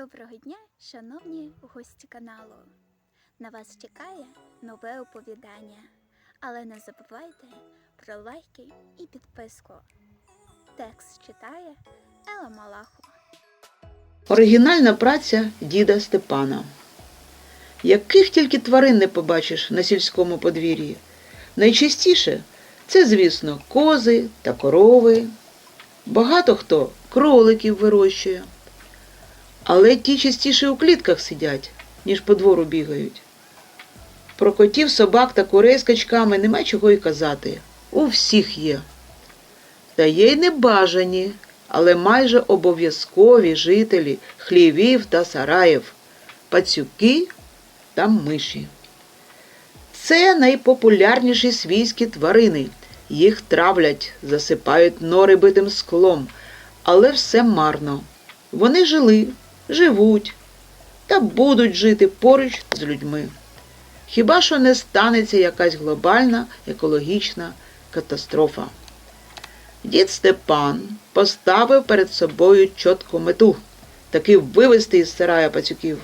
Доброго дня, шановні гості каналу. На вас чекає нове оповідання. Але не забувайте про лайки і підписку. Текст читає Ела Малахова. Оригінальна праця діда Степана. Яких тільки тварин не побачиш на сільському подвір'ї. Найчастіше це, звісно, кози та корови. Багато хто кроликів вирощує. Але ті частіше у клітках сидять, ніж по двору бігають. Про котів, собак та курей з качками нема чого й казати. У всіх є. Та є й небажані, але майже обов'язкові жителі хлівів та сараїв, пацюки та миші. Це найпопулярніші свійські тварини. Їх травлять, засипають нори битим склом, але все марно. Вони жили, живуть та будуть жити поруч з людьми. Хіба що не станеться якась глобальна екологічна катастрофа. Дід Степан поставив перед собою чітку мету таки вивести із сарая пацюків,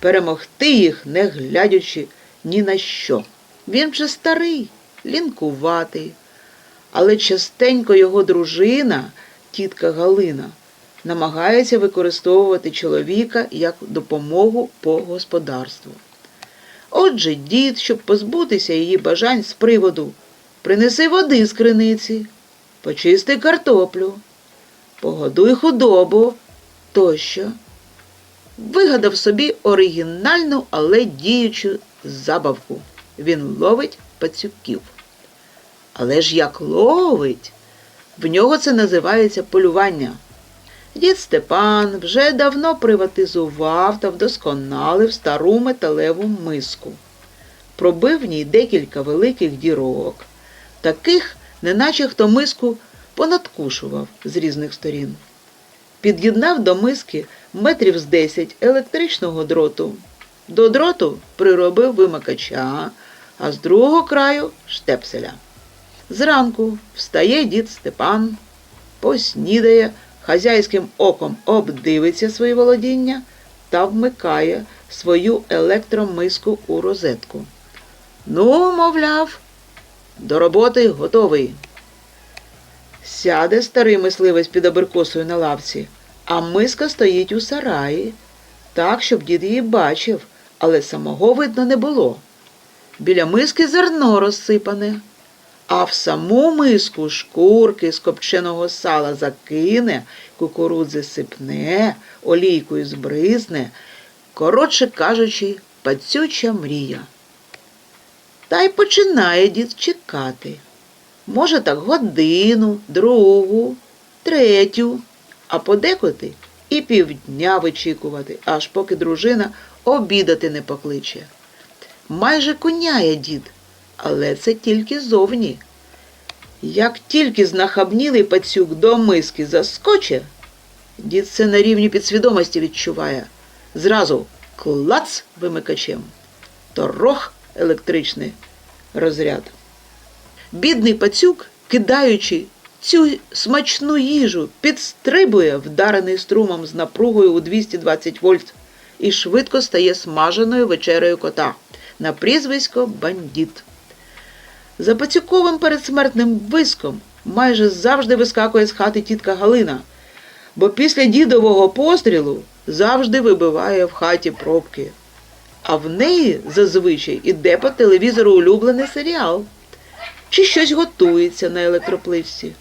перемогти їх, не глядячи ні на що. Він вже старий, лінкуватий, але частенько його дружина, тітка Галина, намагається використовувати чоловіка як допомогу по господарству. Отже, дід, щоб позбутися її бажань з приводу принеси води з криниці, почисти картоплю, погодуй худобу тощо. Вигадав собі оригінальну, але діючу забавку. Він ловить пацюків. Але ж як ловить? В нього це називається полювання. Дід Степан вже давно приватизував та вдосконалив стару металеву миску. Пробив в ній декілька великих дірок, таких, неначе хто миску понадкушував з різних сторін. Під'єднав до миски метрів з десять електричного дроту. До дроту приробив вимикача, а з другого краю штепселя. Зранку встає дід Степан, поснідає, хазяйським оком обдивиться свої володіння та вмикає свою електромиску у розетку. Ну, мовляв, до роботи готовий. Сяде старий мисливець під аберкосою на лавці, а миска стоїть у сараї, так, щоб дід її бачив, але самого видно не було. Біля миски зерно розсипане, а в саму миску шкурки з копченого сала закине, кукурудзи сипне, олійкою збризне, коротше кажучи, пацюча мрія. Та й починає дід чекати. Може, так годину, другу, третю, а подекоти і півдня вичікувати, аж поки дружина обідати не покличе. Майже коняє дід, але це тільки зовні. Як тільки знахабнілий пацюк до миски заскоче, дід це на рівні підсвідомості відчуває. Зразу клац вимикачем, торох електричний розряд. Бідний пацюк, кидаючи цю смачну їжу, підстрибує, вдарений струмом з напругою у 220 вольт, і швидко стає смаженою вечерею кота на прізвисько бандіт. За пацюковим передсмертним виском майже завжди вискакує з хати тітка Галина, бо після дідового пострілу завжди вибиває в хаті пробки. А в неї зазвичай іде по телевізору улюблений серіал чи щось готується на електроплитці.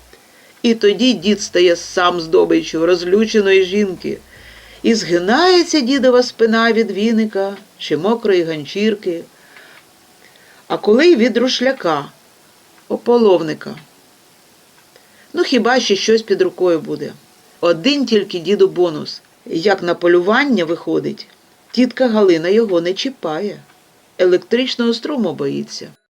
І тоді дід стає сам здобиччю розлюченої жінки, і згинається дідова спина від віника чи мокрої ганчірки, а коли й від рушляка, ополовника. Ну, хіба ще щось під рукою буде. Один тільки діду бонус. Як на полювання виходить, тітка Галина його не чіпає. Електричного струму боїться.